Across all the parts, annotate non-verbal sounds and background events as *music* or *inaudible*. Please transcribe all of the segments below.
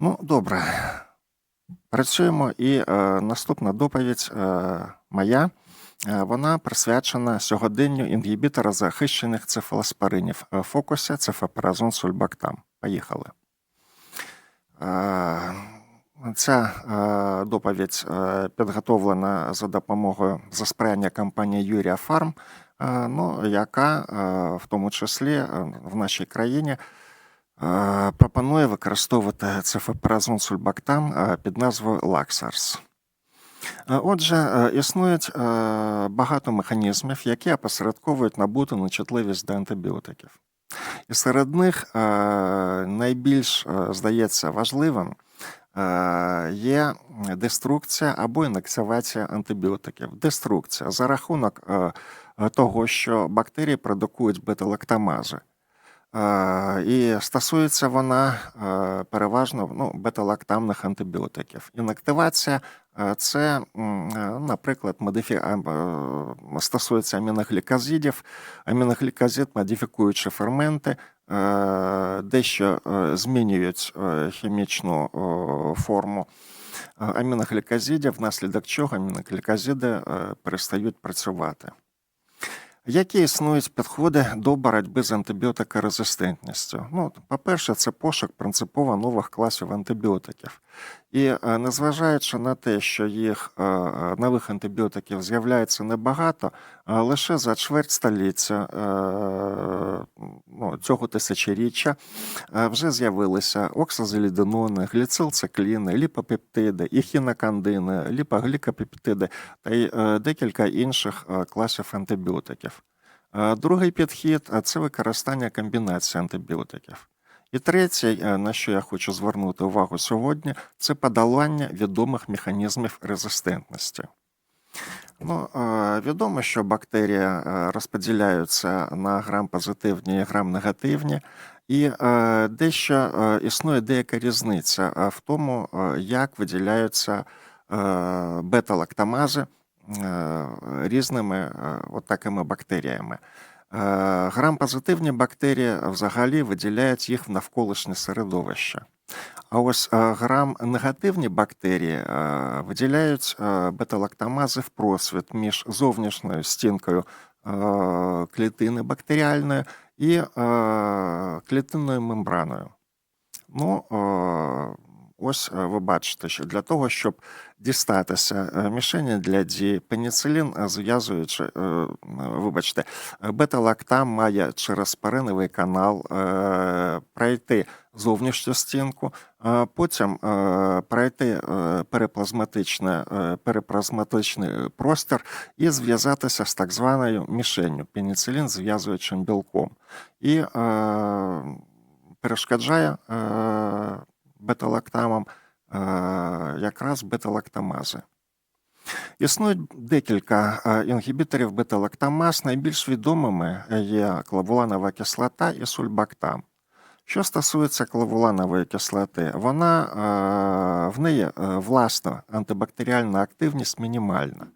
Ну, добре. Працюємо. І е, наступна доповідь е, моя. Е, Вона присвячена сьогоденню інгібітора захищених цефалоспоринів в фокусі цефапаразон сульбактам. Поїхали. Е, Ця е, доповідь е, підготовлена за допомогою засприяння компанії Юрія Фарм, е, ну, яка е, в тому числі е, в нашій країні е, пропонує використовувати цефепаразон сульбактам е, під назвою Лаксарс. Отже, е, існують е, багато механізмів, які опосередковують набуту нечутливість до антибіотиків. І серед них е, найбільш, здається, важливим є деструкція або інактивація антибіотиків. Деструкція за рахунок того, що бактерії продукують бета-лактамази. І стосується вона переважно ну, бета-лактамних антибіотиків. Інактивація це, наприклад, модифі... е, стосується аміноглікозидів. Аміноглікозид, модифікуючи ферменти, е, дещо е, змінюють хімічну форму аміноглікозидів, внаслідок чого аміноглікозиди перестають працювати. Які існують підходи до боротьби з антибіотикорезистентністю? Ну, по-перше, це пошук принципово нових класів антибіотиків. І е, незважаючи на те, що їх е, е, нових антибіотиків з'являється небагато, лише за чверть століття ну, цього тисячоріччя вже з'явилися оксазолідинони, гліцилцикліни, ліпопептиди, іхінокандини, ліпоглікопептиди та й декілька інших класів антибіотиків. Другий підхід це використання комбінації антибіотиків. І третє, е, на що я хочу звернути увагу сьогодні, це подолання відомих механізмів резистентності. Ну, е, відомо, що бактерії е, розподіляються на грам-позитивні і грам-негативні, і дещо існує деяка різниця в тому, як виділяються бета-лактамази різними от бактеріями. Е, Грам-позитивні бактерії взагалі виділяють їх в навколишнє середовище. А ось е, грам-негативні бактерії е, виділяють е, бета-лактамази в просвіт між зовнішньою стінкою клітини бактеріальної і клітинною мембраною. Ну, ось е, ви бачите, що для того, щоб дістатися е, мішені для дії, пеніцилін, е, зв'язуючи, вибачте, бета-лактам має через пареновий канал пройти зовнішню стінку, потім пройти переплазматичний простір і зв'язатися з так званою мішенню пеніцилін зв'язуючим білком. І перешкоджає бета-лактамам е, якраз бета-лактамази. Декілька інгібіторів бета-лактамаз. Найбільш відомими є клавуланова кислота і сульбактам. Що стосується клавуланової кислоти, вона в неї власна антибактеріальна активність мінімальна.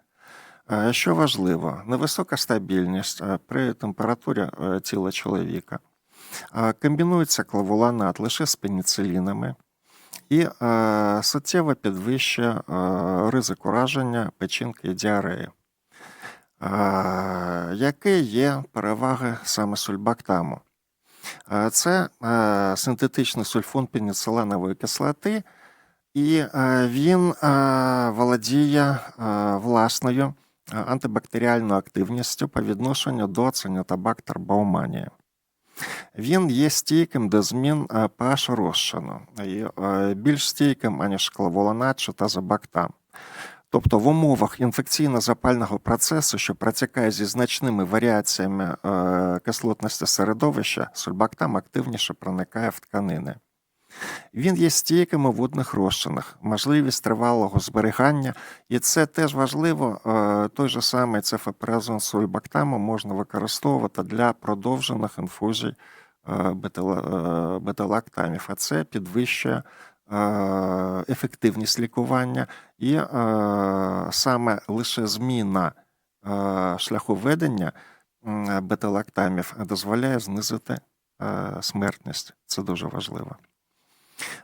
Що важливо, невисока стабільність при температурі е, тіла чоловіка. Комбінується клавуланат лише з пеніцилінами і е, суттєво підвищує е, ризик ураження печінки і діареї. Е, Які є переваги саме сульбактаму? Це синтетичний сульфон пеніциланової кислоти, і він володіє власною антибактеріальною активністю по відношенню до цинотобактер бауманії. Він є стійким до змін pH розчину, більш стійким, аніж клавуланат та забактам. Тобто в умовах інфекційно-запального процесу, що протікає зі значними варіаціями е, кислотності середовища, сульбактам активніше проникає в тканини. Він є стійким у водних розчинах, можливість тривалого зберігання, і це теж важливо. е, Той же самий цефепразон сульбактаму можна використовувати для продовжених інфузій е, е, бета-лактамів, а це підвищує ефективність лікування, і саме лише зміна шляху ведення бета-лактамів дозволяє знизити смертність. Це дуже важливо.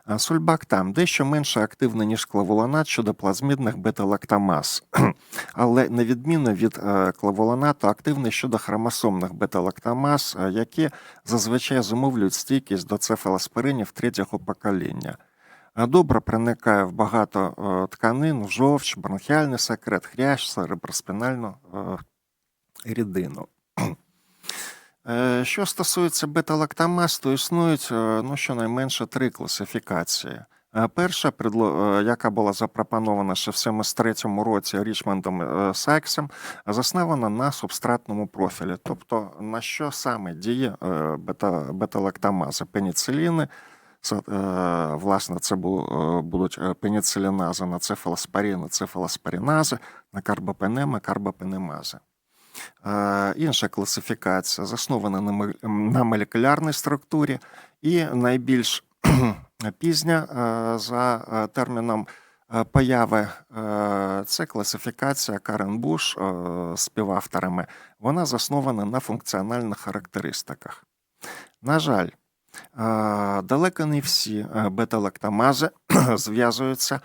А Сульбактам дещо менше активний, ніж клавуланат щодо плазмідних бета-лактамаз, *clears throat* але на відміну від е, клавуланату активний щодо хромосомних бета-лактамаз, е, які зазвичай зумовлюють стійкість до цефалоспоринів третього покоління. Е, Добре проникає в багато тканин, в жовч, бронхіальний секрет, хрящ, цереброспінальну е, рідину. Е, Що стосується бета-лактамаз, існують е, ну, щонайменше три класифікації. Е, Перша, яка була запропонована ще в 73-му році Річмондом Сайксом, заснована на субстратному профілі. Тобто, на що саме діє бета- бета-лактамази? Пеніциліни, власне, це будуть пеніцилінази на цефалоспоріни, цефалоспорінази, на карбопенеми, карбопенемази. Е, Інша класифікація заснована на молекулярній структурі і найбільш *clears throat* пізня е, за е, терміном появи це класифікація Карен Буш співавторами. Вона заснована на функціональних характеристиках. На жаль, далеко не всі бета-лактамази *clears throat* зв'язуються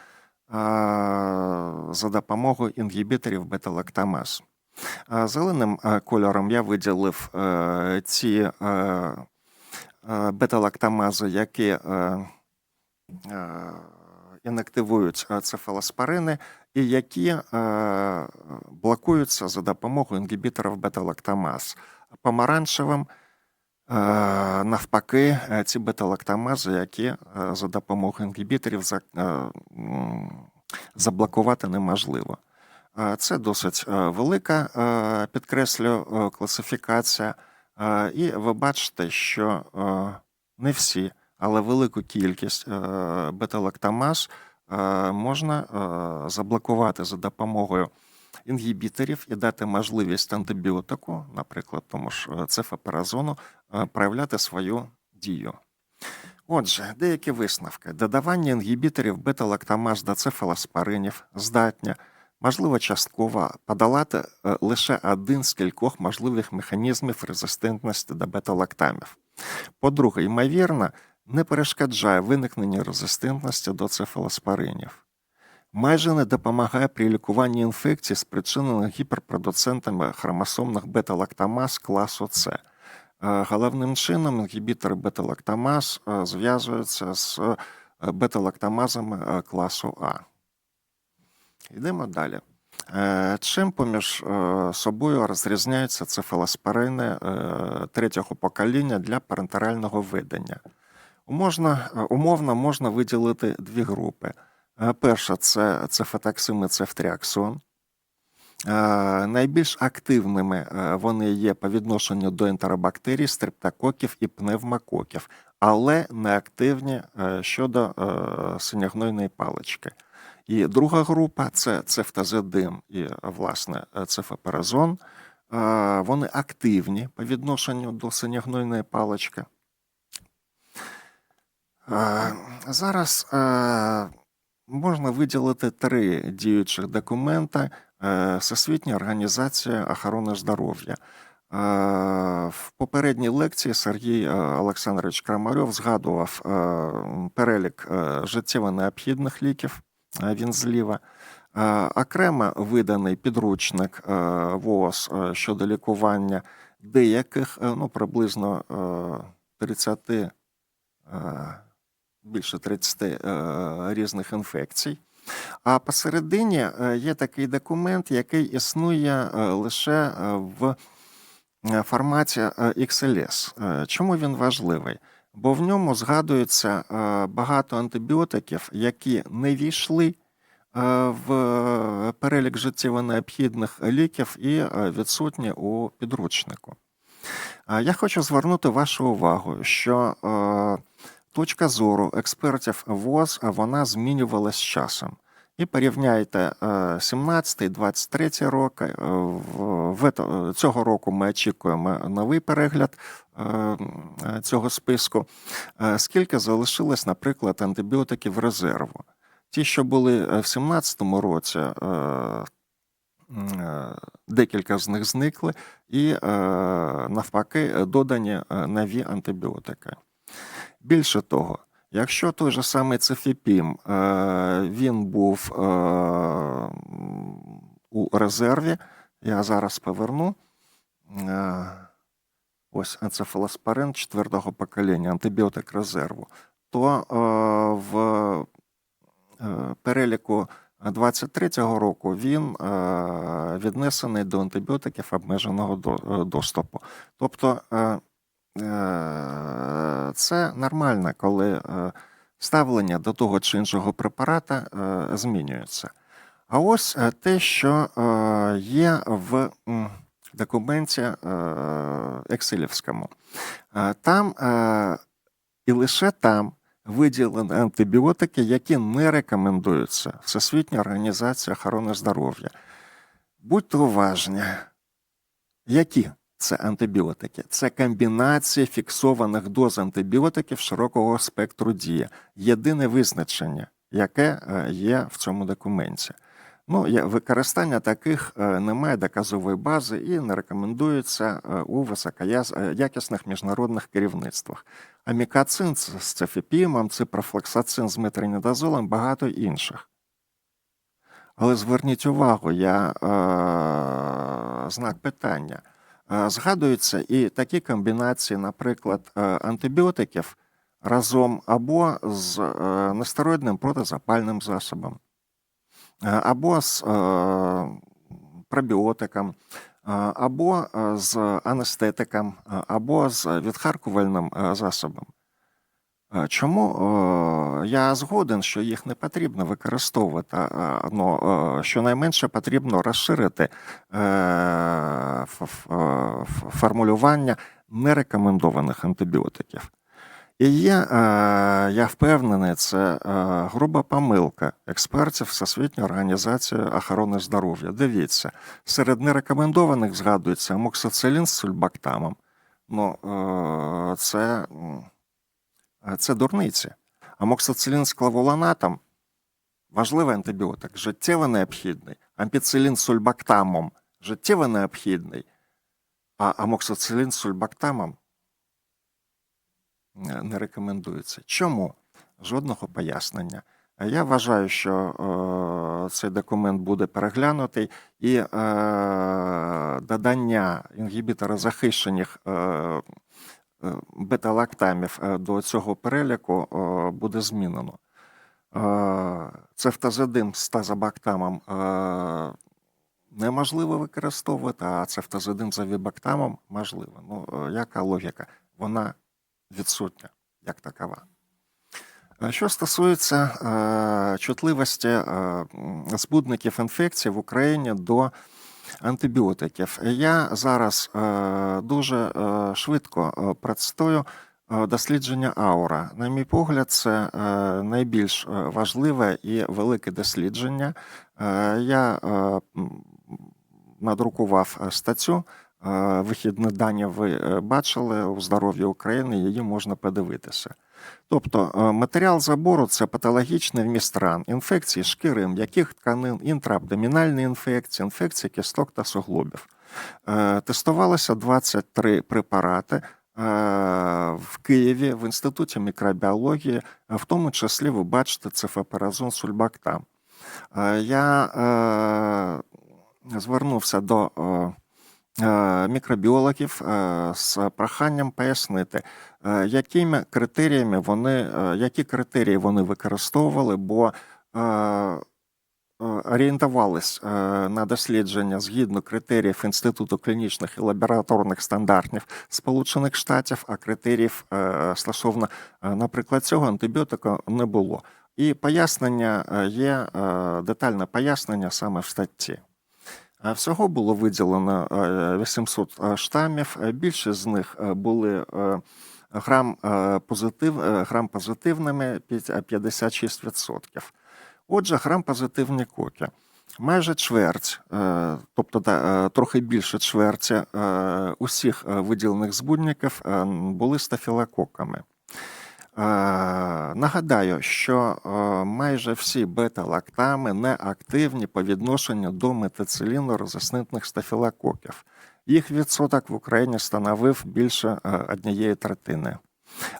за допомогою інгібіторів бета-лактамаз. Зеленим е, кольором я виділив е, ті е, бета-лактамази, які інактивують цефалоспорини і які блокуються за допомогою інгібіторів бета-лактамаз. Помаранчевим Навпаки, ці бета-лактамази, які за допомогою інгібіторів заблокувати неможливо. Це досить е, велика, е, підкреслю, е, класифікація. І ви бачите, що не всі, але велику кількість бета-лактамаз можна заблокувати за допомогою інгібіторів і дати можливість антибіотику, наприклад, тому ж цефапаразону, проявляти свою дію. Отже, деякі висновки. Додавання інгібіторів бета-лактамаз до цефалоспоринів здатні, можливо, частково подолати е, лише один з кількох можливих механізмів резистентності до бета-лактамів. По-друге, ймовірно, не перешкоджає виникненню резистентності до цефалоспоринів. Майже не допомагає при лікуванні інфекцій, спричинених гіперпродуцентами хромосомних бета-лактамаз класу С. Е, Головним чином інгібітори бета-лактамаз е, зв'язуються з бета-лактамазами класу А. Йдемо далі. Е, Чим поміж е, собою розрізняються цефалоспорини е, третього покоління для парентерального видання? Умовно, умовно можна виділити дві групи. Перша це цефатаксим і цефтріаксон. Найбільш активними вони є по відношенню до ентеробактерій, стрептококів і пневмококів, але не активні е, щодо синягнойної палички. І друга група це цефтазидим і, власне, цефапаразон. Е, Вони активні по відношенню до синягнойної палички. Е, Зараз можна виділити три діючих документа е, Всесвітня організація охорони здоров'я. В попередній лекції Сергій е, Олександрович Крамарьов згадував е, перелік життєво необхідних ліків. Е, Він зліва. Окремо виданий підручник е, ВООЗ е, щодо лікування деяких, ну, приблизно е, 30 е, більше 30 е, різних інфекцій. А посередині є такий документ, який існує лише в форматі XLS. Чому він важливий? Бо в ньому згадується е, багато антибіотиків, які не війшли е, в перелік життєво необхідних ліків і е, відсутні у підручнику. Е, Я хочу звернути вашу увагу, що е, точка зору експертів ВОЗ е, вона змінювалася з часом. І порівняйте 17-23 роки. е, в- Цього року ми очікуємо новий перегляд е, е, цього списку. Е, Скільки залишилось, наприклад, антибіотиків резерву? Ті, що були е, в 17-му році, е, е, декілька з них зникли, і е, навпаки додані е, нові антибіотики. Більше того, Якщо той же самий цифіпім, е, він був е, у резерві, я зараз поверну. Е, Ось енцефалоспорин четвертого покоління, антибіотик резерву, то в переліку 23-го року він віднесений до антибіотиків обмеженого до- доступу. Тобто це нормально, коли е, ставлення до того чи іншого препарата е, змінюється. А ось е, те, що е, є в документі е, Екселівському. Е, Там е, і лише там виділені антибіотики, які не рекомендуються Всесвітня організація охорони здоров'я. Будьте уважні, які це антибіотики? Це комбінація фіксованих доз антибіотиків широкого спектру дії. Єдине визначення, яке е, є в цьому документі. Ну, використання таких е, немає доказової бази і не рекомендується е, у високоякісних міжнародних керівництвах. Амікацин з цефіпімом, ципрофлоксацин з метронідазолом, багато інших. Але зверніть увагу, я е, знак питання. Е, згадуються і такі комбінації, наприклад, е, антибіотиків разом або з е, нестероїдним протизапальним засобом, або з пробіотиком, або з анестетиком, або з відхаркувальним засобом. Е, Чому е, я згоден, що їх не потрібно використовувати, а, ну, е, щонайменше потрібно розширити формулювання нерекомендованих антибіотиків. І є, я впевнений, це груба помилка експертів Всесвітньої організації охорони здоров'я. Дивіться, серед нерекомендованих згадується амоксицилін з сульбактамом. Ну, це, це дурниці. Амоксицилін з клавуланатом важливий антибіотик, життєво необхідний. Ампіцилін з сульбактамом життєво необхідний. А амоксицилін з сульбактамом е, не рекомендується. Чому? Жодного пояснення. Е, Я вважаю, що е, цей документ буде переглянутий, і е, додання інгібітора захищених е, е, бета-лактамів е, до цього переліку е, буде змінено. Е, Цефтазидим з тазобактамом е, неможливо використовувати, а цефтазидим з авібактамом можливо. Ну, е, яка логіка? Вона відсутня як такова. Е, Що стосується е, чутливості е, збудників інфекцій в Україні до антибіотиків, я зараз е, дуже е, швидко е, е, дослідження Аура. На мій погляд, це найбільш важливе і велике дослідження. Я надрукував статтю. Вихідні дані ви бачили у здоров'я України, її можна подивитися. Тобто е, матеріал забору це патологічний вміст ран, інфекції шкіри, м'яких тканин, інтраабдомінальні інфекції, інфекції кісток та суглобів. Е, Тестувалося 23 препарати е, в Києві в інституті мікробіології, в тому числі ви бачите цефапаразон сульбактам. Я звернувся до мікробіологів е, з проханням пояснити, е, якими критеріями вони, е, які критерії вони використовували, бо е, е, орієнтувались е, на дослідження згідно критеріїв Інституту клінічних і лабораторних стандартів Сполучених Штатів, а критеріїв е, стосовно, е, наприклад, цього антибіотика не було. І пояснення е, є е, детальне пояснення саме в статті. Е, Всього було виділено е, 800 штамів. Е, Більшість з них е, були е, грам, е, позитив, е, грам позитивними е, 56%. Отже, грам позитивні коки. Майже чверть, е, тобто е, трохи більше чверті е, усіх е, виділених збудників е, були стафілококами. Е, Нагадаю, що е, майже всі бета-лактами неактивні по відношенню до метициліну резистентних стафілококів. Їх відсоток в Україні становив більше е, однієї третини.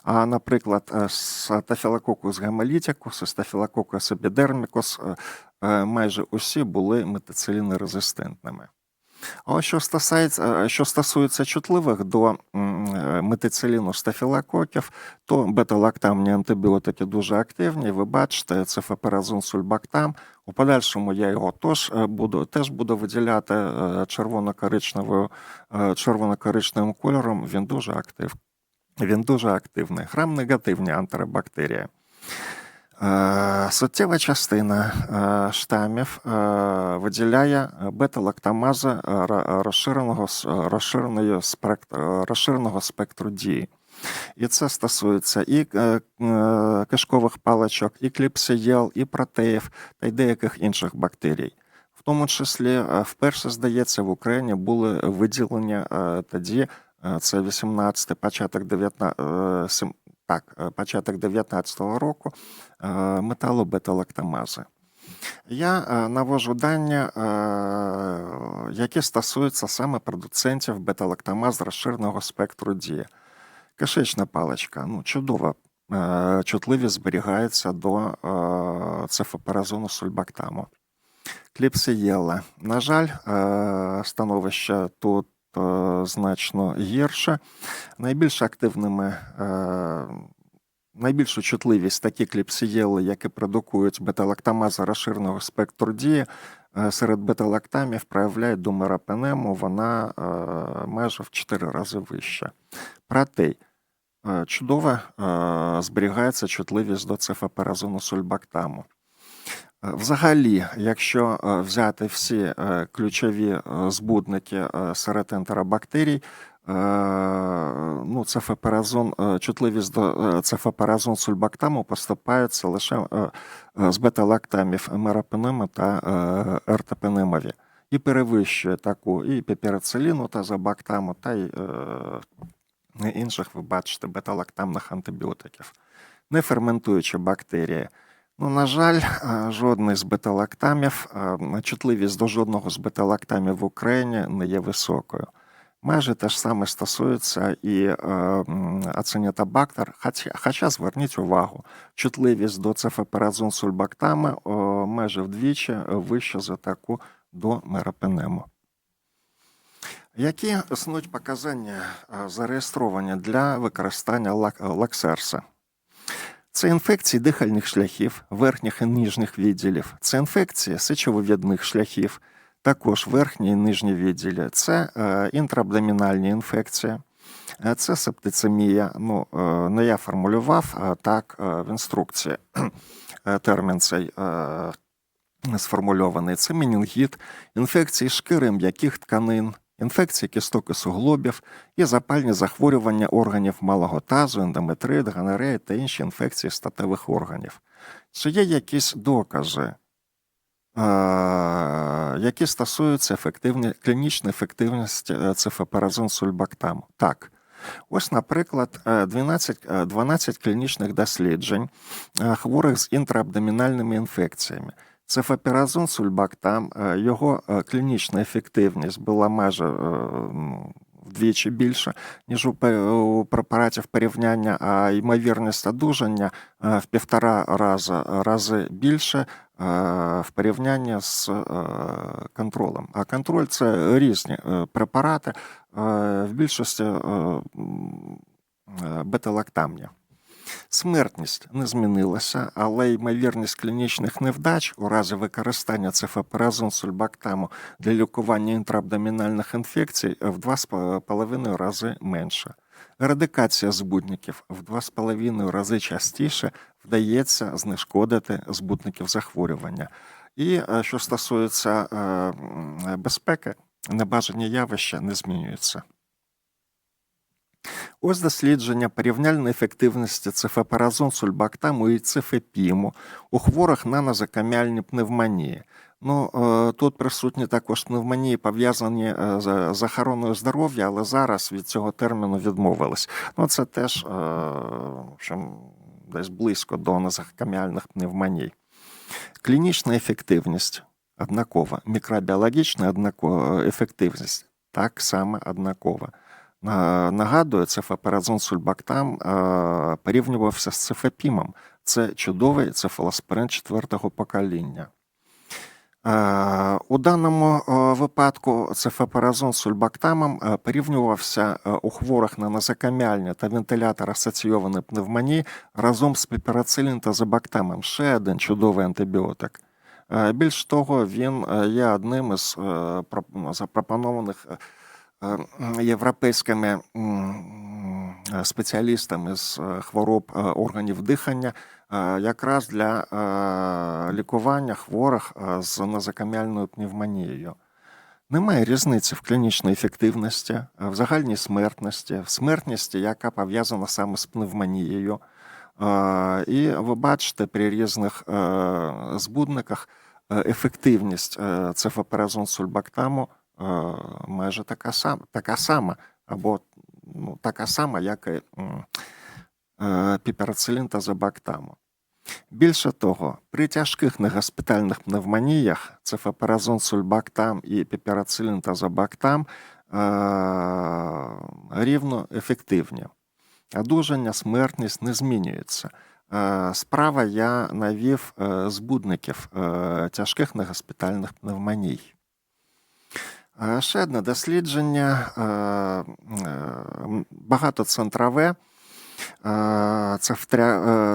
А, наприклад, Staphylococcus гемолітикус і Staphylococcus epidermicus е, е, майже усі були метицилінорезистентними. А що стосується, що стосується чутливих до метициліну стафілококів, то бета-лактамні антибіотики дуже активні. Ви бачите, це феперазон сульбактам. У подальшому я його теж буду теж буду виділяти червоно-коричневим кольором. Він дуже актив. Він дуже активний. Грам негативні антибактерії. Суттєва частина штамів виділяє бета-лактамази розширеного спектру, розширеного спектру дії. І це стосується і кишкових паличок, і кліпсієл, і протеїв та й деяких інших бактерій. В тому числі, вперше, здається, в Україні були виділення тоді, це 18 початок 19 так, е, початок 19-го року е, металобеталактамази. Я е, навожу дані, які стосуються саме продуцентів беталактамаз розширеного спектру дії. Кишечна паличка ну, чудово, чутливість зберігається до цефоперазону сульбактаму. Кліпсієла. На жаль, становище тут значно гірше. Найбільш активними, е, найбільшу чутливість такі кліпсієли, які продукують бета-лактамази розширеного спектру дії, е, серед бета-лактамів проявляють думерапенему, вона майже в 4 рази вища. Протей. Чудово зберігається чутливість до цефаперазону сульбактаму. Взагалі, якщо е, взяти всі е, ключові е, збудники серед ентеробактерій, ну, цефеперазон, чутливість до цефеперазон сульбактаму поступаються лише з бета-лактамів мерапенеми та ертопенемові. І перевищує таку і піперациліну та забактаму, та й інших, ви бачите, бета-лактамних антибіотиків. Неферментуючі бактерії – Ну, на жаль, е, жодний з бета-лактамів, е, чутливість до жодного з бета-лактамів в Україні не є високою. Майже те ж саме стосується і е, ацинітабактер, хоча, зверніть увагу, чутливість до цефеперазон сульбактами майже вдвічі вища за таку до мерапенему. Які існують показання зареєстровані для використання лаксерса? Це інфекції дихальних шляхів, верхніх і нижніх відділів, це інфекції сечовивідних шляхів, також верхні і нижні відділі, це е, інтраабдомінальні інфекції, е, це септицемія. Ну, е, не я формулював, а так в інструкції термін цей сформульований. Це менінгіт, інфекції шкіри м'яких тканин, інфекції кісток і суглобів і запальні захворювання органів малого тазу, ендометрит, гонорея та інші інфекції статевих органів. Чи є якісь докази, які стосуються ефективні, клінічної ефективності е, цифепаразон сульбактаму? Так. Ось, наприклад, 12 е, 12 е, клінічних досліджень хворих з інтраабдомінальними інфекціями. Цефапіразон сульбактам, е, його е, клінічна ефективність була майже е, вдвічі більша, ніж у препаратів порівняння, а ймовірність одужання в півтора рази, рази більше в порівнянні з контролем. А контроль це різні препарати, в більшості бета-лактамні. Смертність не змінилася, але ймовірність клінічних невдач у разі використання цефапоразон сульбактаму для лікування інтраабдомінальних інфекцій в 2,5 рази менша. Радикація збудників в 2,5 рази частіше вдається знешкодити збудників захворювання. І е, що стосується е, безпеки, небажані явища не змінюються. Ось дослідження порівняльної ефективності цефепаразон сульбактаму і цефепіму у хворих на нозокаміальні пневмонії. Ну, е, Тут присутні також пневмонії, пов'язані е, з охороною здоров'я, але зараз від цього терміну відмовились. Ну, Це теж е, десь близько до нозокаміальних пневмоній. Клінічна ефективність однакова, мікробіологічна ефективність так само однакова. Нагадую, цефапаразон сульбактам порівнювався з цефепімом. Це чудовий цефалоспорин четвертого покоління. У даному випадку цефапаразон з сульбактамом е, порівнювався е, у хворих на назокам'яльні та вентилятор асоційовані пневмонії разом з піперацилін та забактамом. Ще один чудовий антибіотик. Е, Більш того, він є одним із запропонованих європейськими е, спеціалістами з е, хвороб е, органів дихання е, якраз для е, лікування хворих е, з назокам'яльною пневмонією. Немає різниці в клінічній ефективності, е, в загальній смертності, в смертності, яка пов'язана саме з пневмонією. Е, І ви бачите при різних е, збудниках е, ефективність е, сульбактаму е, майже така сама, така сама або ну, така сама, як і е, піперацилін та забактаму. Більше того, при тяжких негоспітальних пневмоніях цефапаразон сульбактам і піперацилін та забактам рівно ефективні. Одужання, смертність не змінюється. Справа я навів е, збудників е, тяжких негоспітальних пневмоній. Е, Ще одне дослідження е, е, багатоцентрове.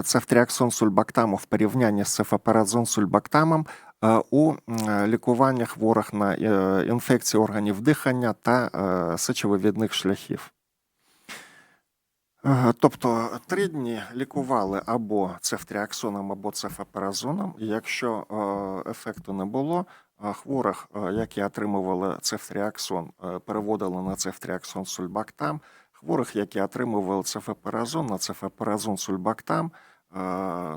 Цефтріаксон сульбактаму в порівнянні з цефапаразон сульбактамом у лікуванні хворих на інфекції органів дихання та сечовивідних шляхів. Тобто три дні лікували або цефтріаксоном, або цефапаразоном. Якщо ефекту не було, хворих, е, які отримували цефтріаксон, е, переводили на цефтріаксон сульбактам. Хворих, які отримували цефапаразон на цефапаразон сульбактам, е,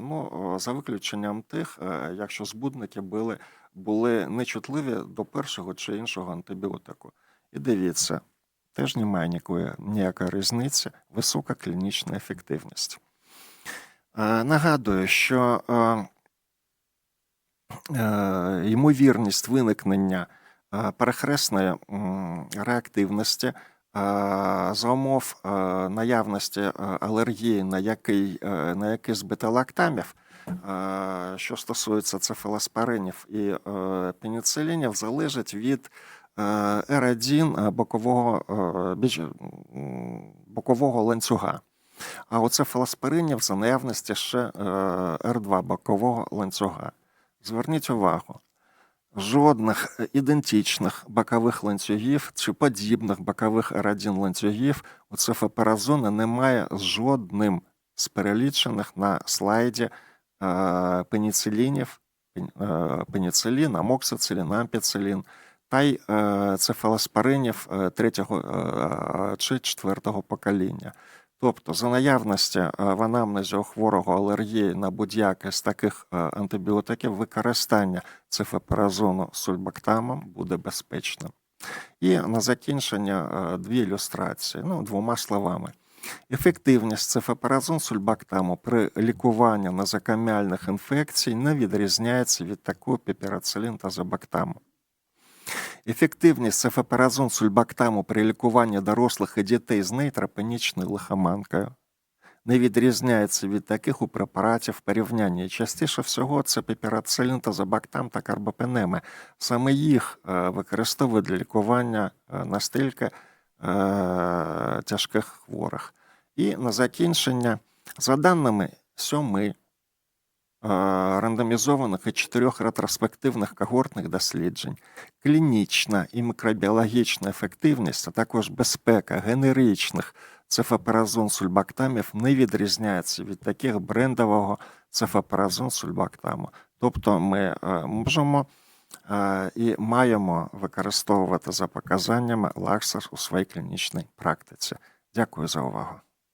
ну, за виключенням тих, якщо збудники були, були нечутливі до першого чи іншого антибіотику. І дивіться, теж немає ніякої, ніякої різниці, висока клінічна ефективність. Нагадую, що ймовірність виникнення е, перехресної реактивності е, за умов е, наявності е, алергії на який, е, на який з бета-лактамів, е, що стосується цефалоспоринів і е, пеніцилінів, залежить від е, R1 бокового, е, бокового ланцюга. А у цефалоспоринів за наявності ще е, R2 бокового ланцюга. Зверніть увагу, жодних ідентичних бокових ланцюгів чи подібних бокових R1 ланцюгів у цефапаразони немає жодним з перелічених на слайді е, пеніцилінів, е, пеніцилін, амоксицилін, ампіцилін та й е, цефалоспоринів е, третього е, чи четвертого покоління. Тобто, за наявності е, в анамнезі у хворого алергії на будь-яке з таких е, антибіотиків використання цефапаразону сульбактамом буде безпечним. І на закінчення е, дві ілюстрації, ну, двома словами. Ефективність цефапаразон сульбактаму при лікуванні назокам'яльних інфекцій не відрізняється від такої піперацилін та забактаму. Ефективність цефапаразон сульбактаму при лікуванні дорослих і дітей з нейтропенічною лихоманкою не відрізняється від таких у препаратів в порівнянні. Частіше всього це піперацилін та забактам та карбопенеми. Саме їх е, використовують для лікування е, настільки е, тяжких хворих. І на закінчення, за даними сьоми рандомізованих і чотирьох ретроспективних когортних досліджень, клінічна і мікробіологічна ефективність, а також безпека генеричних цефапаразон сульбактамів не відрізняється від таких брендового цефапаразон сульбактаму. Тобто ми е, можемо е, і маємо використовувати за показаннями лаксер у своїй клінічній практиці. Дякую за увагу.